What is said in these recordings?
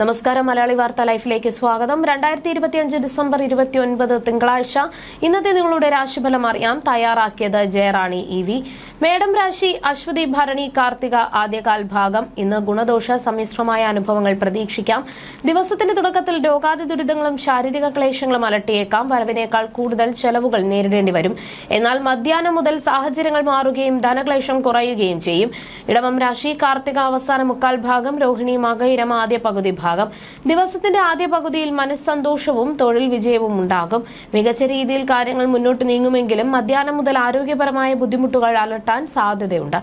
നമസ്കാരം. മലയാളി വാർത്ത ലൈഫിലേക്ക് സ്വാഗതം. രണ്ടായിരത്തി ഇരുപത്തിയഞ്ച് ഡിസംബർ ഇരുപത്തി ഒൻപത് തിങ്കളാഴ്ച ഇന്നത്തെ നിങ്ങളുടെ രാശിഫലം അറിയാം. തയ്യാറാക്കിയത് ജയറാണി ഇ വി. മേഡം രാശി അശ്വതി ഭരണി കാർത്തിക ആദ്യകാൽ ഭാഗം. ഇന്ന് ഗുണദോഷ സമ്മിശ്രമായ അനുഭവങ്ങൾ പ്രതീക്ഷിക്കാം. ദിവസത്തിന്റെ തുടക്കത്തിൽ രോഗാതി ദുരിതങ്ങളും ശാരീരിക ക്ലേശങ്ങളും അലട്ടിയേക്കാം. വരവിനേക്കാൾ കൂടുതൽ ചെലവുകൾ നേരിടേണ്ടി വരും. എന്നാൽ മധ്യാഹ്നം മുതൽ സാഹചര്യങ്ങൾ മാറുകയും ധനക്ലേശം കുറയുകയും ചെയ്യും. ഇടവം രാശി കാർത്തിക അവസാന മുക്കാൽ ഭാഗം. രോഹിണി മകയിരം ആദ്യ പകുതി ഭാഗം. ദിവസത്തിന്റെ ആദ്യ പകുതിയിൽ മനസ്സന്തോഷവും തൊഴിൽ വിജയവും ഉണ്ടാകും. മികച്ച രീതിയിൽ കാര്യങ്ങൾ മുന്നോട്ട് നീങ്ങുമെങ്കിലും മധ്യാഹ്നം മുതൽ ആരോഗ്യപരമായ ബുദ്ധിമുട്ടുകൾ അലട്ടാൻ സാധ്യതയുണ്ട്.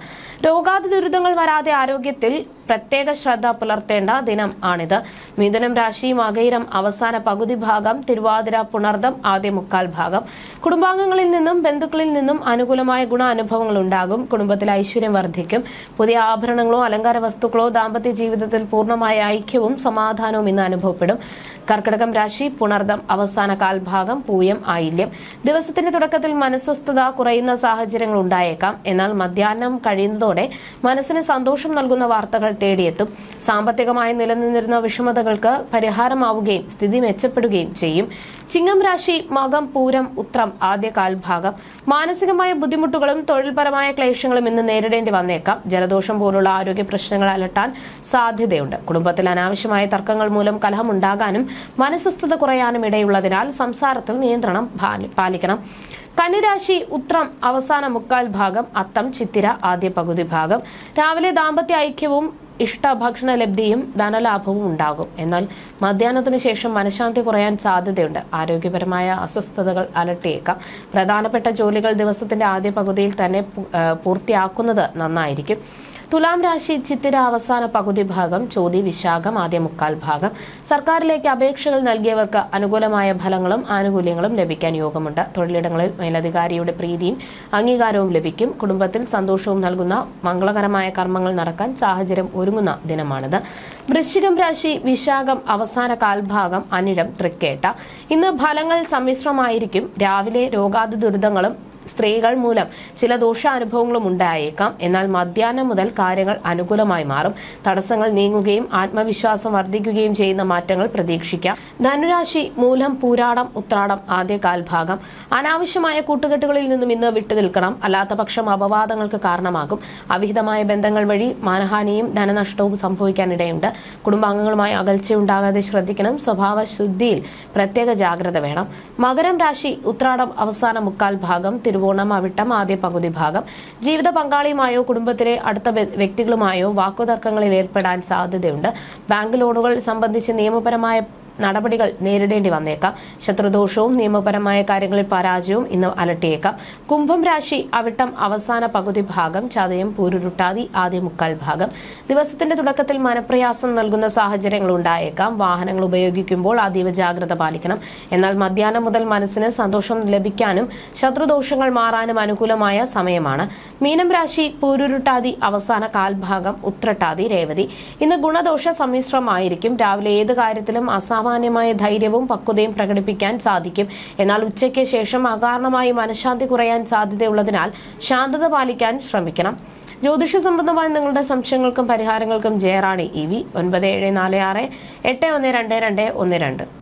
രോഗാതി ദുരിതങ്ങൾ വരാതെ ആരോഗ്യത്തിൽ പ്രത്യേക ശ്രദ്ധ പുലർത്തേണ്ട ദിനം ആണിത്. മിഥുനം രാശി മകയിരം അവസാന പകുതി ഭാഗം തിരുവാതിര പുണർദം ആദ്യ മുക്കാൽ ഭാഗം. കുടുംബാംഗങ്ങളിൽ നിന്നും ബന്ധുക്കളിൽ നിന്നും അനുകൂലമായ ഗുണാനുഭവങ്ങൾ ഉണ്ടാകും. കുടുംബത്തിൽ ഐശ്വര്യം വർദ്ധിക്കും. പുതിയ ആഭരണങ്ങളോ അലങ്കാര വസ്തുക്കളോ ദാമ്പത്യ ജീവിതത്തിൽ പൂർണമായ ഐക്യവും സമാധാനവും ഇന്ന് അനുഭവപ്പെടും. കർക്കിടകം രാശി പുണർദം അവസാന കാൽഭാഗം പൂയം ആയില്യം. ദിവസത്തിന്റെ തുടക്കത്തിൽ മനസ്വസ്ഥത കുറയുന്ന സാഹചര്യങ്ങൾ ഉണ്ടായേക്കാം. എന്നാൽ മധ്യാഹ്നം കഴിയുന്നതോടെ മനസ്സിന് സന്തോഷം നൽകുന്ന വാർത്തകൾ തേടിയെത്തും. സാമ്പത്തികമായി നിലനിന്നിരുന്ന വിഷമതകൾക്ക് പരിഹാരമാവുകയും സ്ഥിതി മെച്ചപ്പെടുകയും ചെയ്യും. ചിങ്ങം രാശി മകം പൂരം ഉത്രം ആദ്യ കാൽഭാഗം. മാനസികമായ ബുദ്ധിമുട്ടുകളും തൊഴിൽപരമായ ക്ലേശങ്ങളും ഇന്ന് നേരിടേണ്ടി വന്നേക്കാം. ജലദോഷം പോലുള്ള ആരോഗ്യ പ്രശ്നങ്ങൾ അലട്ടാൻ സാധ്യതയുണ്ട്. കുടുംബത്തിൽ അനാവശ്യമായ തർക്കങ്ങൾ മൂലം കലഹമുണ്ടാകാനും മനസ്വസ്ഥത കുറയാനും ഇടയുള്ളതിനാൽ സംസാരത്തിൽ നിയന്ത്രണം പാലിക്കണം. കന്നിരാശി ഉത്രം അവസാന മുക്കാൽ ഭാഗം അത്തം ചിത്തിര ആദ്യ പകുതി ഭാഗം. രാവിലെ ദാമ്പത്യ ഐക്യവും ഇഷ്ട ഭക്ഷണ ലബ്ധിയും ധനലാഭവും ഉണ്ടാകും. എന്നാൽ മധ്യാഹ്നത്തിന് ശേഷം മനഃശാന്തി കുറയാൻ സാധ്യതയുണ്ട്. ആരോഗ്യപരമായ അസ്വസ്ഥതകൾ അലട്ടിയേക്കാം. പ്രധാനപ്പെട്ട ജോലികൾ ദിവസത്തിന്റെ ആദ്യ പകുതിയിൽ തന്നെ പൂർത്തിയാക്കുന്നത് നന്നായിരിക്കും. തുലാം രാശി ചിത്തിര അവസാന പകുതി ഭാഗം ചോതി വിശാഖം ആദ്യ മുക്കാൽ ഭാഗം. സർക്കാരിലേക്ക് അപേക്ഷകൾ നൽകിയവർക്ക് അനുകൂലമായ ഫലങ്ങളും ആനുകൂല്യങ്ങളും ലഭിക്കാൻ യോഗമുണ്ട്. തൊഴിലിടങ്ങളിൽ മേലധികാരിയുടെ പ്രീതിയും അംഗീകാരവും ലഭിക്കും. കുടുംബത്തിൽ സന്തോഷവും നൽകുന്ന മംഗളകരമായ കർമ്മങ്ങൾ നടക്കാൻ സാഹചര്യം ഒരുങ്ങുന്ന ദിനമാണിത്. വൃശ്ചികം രാശി വിശാഖം അവസാന കാൽഭാഗം അനിഴം തൃക്കേട്ട. ഇന്ന് ഫലങ്ങൾ സമ്മിശ്രമായിരിക്കും. രാവിലെ രോഗാതി ദുരിതങ്ങളും സ്ത്രീകൾ മൂലം ചില ദോഷാനുഭവങ്ങളും ഉണ്ടായേക്കാം. എന്നാൽ മധ്യാഹ്നം മുതൽ കാര്യങ്ങൾ അനുകൂലമായി മാറും. തടസ്സങ്ങൾ നീങ്ങുകയും ആത്മവിശ്വാസം വർദ്ധിക്കുകയും ചെയ്യുന്ന മാറ്റങ്ങൾ പ്രതീക്ഷിക്കാം. ധനുരാശി മൂലം പൂരാടം ഉത്രാടം ആദ്യ കാൽഭാഗം അനാവശ്യമായ കൂട്ടുകെട്ടുകളിൽ നിന്നും ഇന്ന് വിട്ടുനിൽക്കണം അല്ലാത്തപക്ഷം അപവാദങ്ങൾക്ക് കാരണമാകും. അവിഹിതമായ ബന്ധങ്ങൾ വഴി മാനഹാനിയും ധനനഷ്ടവും സംഭവിക്കാനിടയുണ്ട്. കുടുംബാംഗങ്ങളുമായി അകൽച്ചയുണ്ടാകാതെ ശ്രദ്ധിക്കണം. സ്വഭാവ ശുദ്ധിയിൽ പ്രത്യേക ജാഗ്രത വേണം. മകരം രാശി ഉത്രാടം അവസാന മുക്കാൽ ഭാഗം. തിരുവോണം അവിട്ടം ആദ്യ പകുതി ഭാഗം. ജീവിത പങ്കാളിയുമായോ കുടുംബത്തിലെ അടുത്ത വ്യ- വ്യക്തികളുമായോ വാക്കുതർക്കങ്ങളിൽ ഏർപ്പെടാൻ സാധ്യതയുണ്ട്. ബാങ്ക് ലോണുകൾ സംബന്ധിച്ച് നിയമപരമായ നടപടികൾ നേരിടേണ്ടി വന്നേക്കാം. ശത്രുദോഷവും നിയമപരമായ കാര്യങ്ങളിൽ പരാജയവും ഇന്ന് അലട്ടിയേക്കാം. കുംഭം രാശി അവിട്ടം അവസാന പകുതി ഭാഗം ചതയം പൂരുരുട്ടാതി ആദ്യ മുക്കാൽ ഭാഗം. ദിവസത്തിന്റെ തുടക്കത്തിൽ മനപ്രയാസം നൽകുന്ന സാഹചര്യങ്ങൾ ഉണ്ടായേക്കാം. വാഹനങ്ങൾ ഉപയോഗിക്കുമ്പോൾ അതീവ ജാഗ്രത പാലിക്കണം. എന്നാൽ മധ്യാഹ്നം മുതൽ മനസ്സിന് സന്തോഷം ലഭിക്കാനും ശത്രുദോഷങ്ങൾ മാറാനും അനുകൂലമായ സമയമാണ്. മീനം രാശി പൂരുരുട്ടാതി അവസാന കാൽഭാഗം ഉത്രട്ടാതി രേവതി. ഇന്ന് ഗുണദോഷ സമ്മിശ്രമായിരിക്കും. രാവിലെ ഏത് കാര്യത്തിലും അസാമാന്യമായ ധൈര്യവും പക്വതയും പ്രകടിപ്പിക്കാൻ സാധിക്കും. എന്നാൽ ഉച്ചയ്ക്ക് ശേഷം അകാരണമായി മനഃശാന്തി കുറയാൻ സാധ്യതയുള്ളതിനാൽ ശാന്തത പാലിക്കാൻ ശ്രമിക്കണം. ജ്യോതിഷ സംബന്ധമായ നിങ്ങളുടെ സംശയങ്ങൾക്കും പരിഹാരങ്ങൾക്കും ജയറാണി. ഇ വി ഒൻപത് ഏഴ് നാല് ആറ് എട്ട് ഒന്ന് രണ്ട് രണ്ട് ഒന്ന് രണ്ട്.